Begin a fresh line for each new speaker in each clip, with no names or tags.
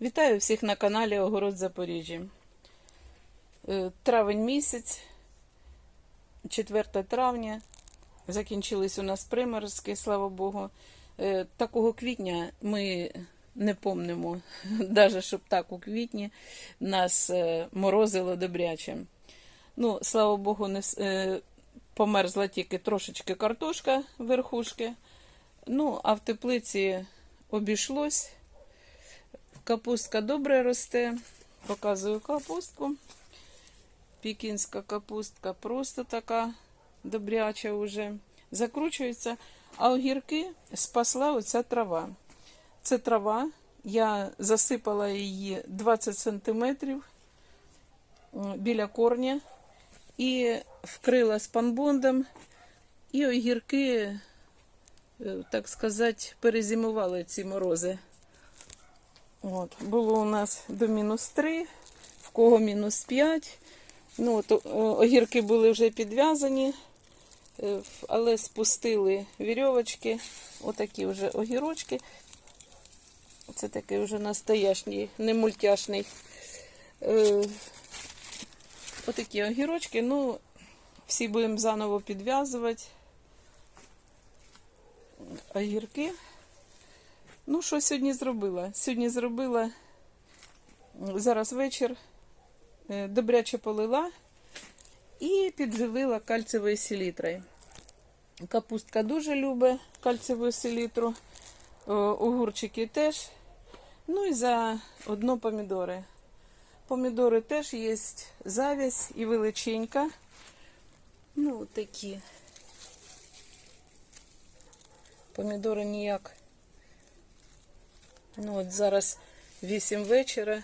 Вітаю всіх на каналі Огород Запоріжжя. Е, Травень місяць, 4 травня. Закінчились у нас приморозки, слава Богу. Е, Такого квітня ми не помнимо, навіть щоб так у квітні нас е, морозило добряче. Ну, слава Богу, не, померзла тільки трошечки картошка верхушки. Ну, а в теплиці обійшлось. Капустка добре росте. Показую капустку. Пікінська капустка просто така добряча вже. Закручується. А огірки спасла оця трава. Це трава. Я засипала її 20 сантиметрів біля корня і вкрила спанбондом. І огірки, е, так сказати, перезимували ці морози. От, було у нас до мінус 3, в кого мінус 5. Ну, от, огірки були вже підв'язані, е, але спустили вірьовочки. Отакі вже огірочки. Це такий вже настоящий, не мультяшний. Е, Отакі огірочки. Ну, всі будемо заново підв'язувати. Огірки. Ну, що сьогодні зробила? Сьогодні зробила зараз вечір, е, добряче полила і підживила кальцевою селітрою. Капустка дуже любить кальцеву селітру, огурчики теж. Ну і за одно помідори. Помідори теж є завязь і величенька. Ну, такі. Помідори ніяк Ну, от зараз 8 вечора.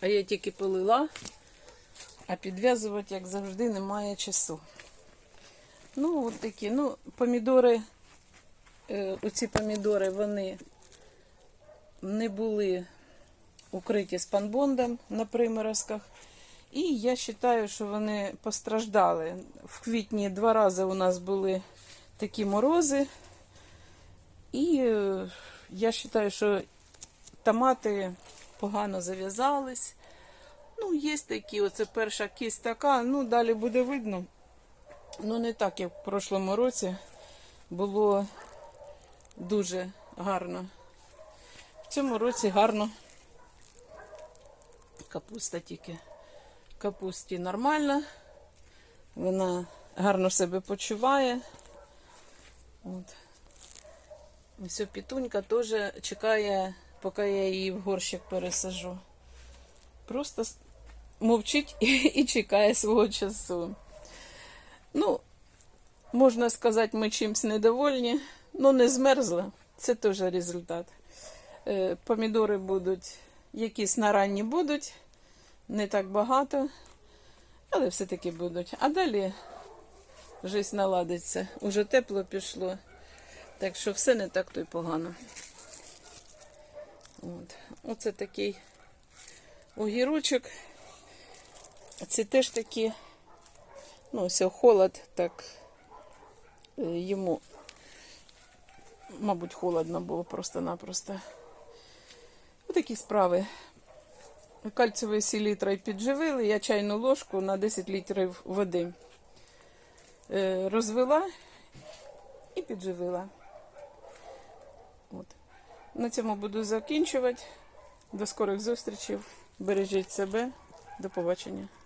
А я тільки полила, а підв'язувати, як завжди, немає часу. Ну, от такі. Ну, помідори, е, оці помідори, вони не були укриті спанбондом на приморозках. І я вважаю, що вони постраждали. В квітні два рази у нас були такі морози. І е, я вважаю, що томати погано зав'язались. Ну, є такі, оце перша кість така, ну, далі буде видно. Ну, не так, як в прошлому році. Було дуже гарно. В цьому році гарно. Капуста тільки. Капусті нормальна. Вона гарно себе почуває. От. Все, пітунька теж чекає, поки я її в горщик пересажу. Просто мовчить і, чекає свого часу. Ну, можна сказати, ми чимось недовольні, ну не змерзла. Це теж результат. Е, Помідори будуть, якісь на ранні будуть, не так багато, але все-таки будуть. А далі життя наладиться. Уже тепло пішло. Так що все не так то й погано. От. Оце такий огірочок. Це теж такі, ну, ось холод, так е, йому, мабуть, холодно було просто-напросто. Отакі справи. Кальцевою селітрою підживили, я чайну ложку на 10 літрів води е, розвела і підживила. От. На цьому буду закінчувати. До скорих зустрічей. Бережіть себе. До побачення.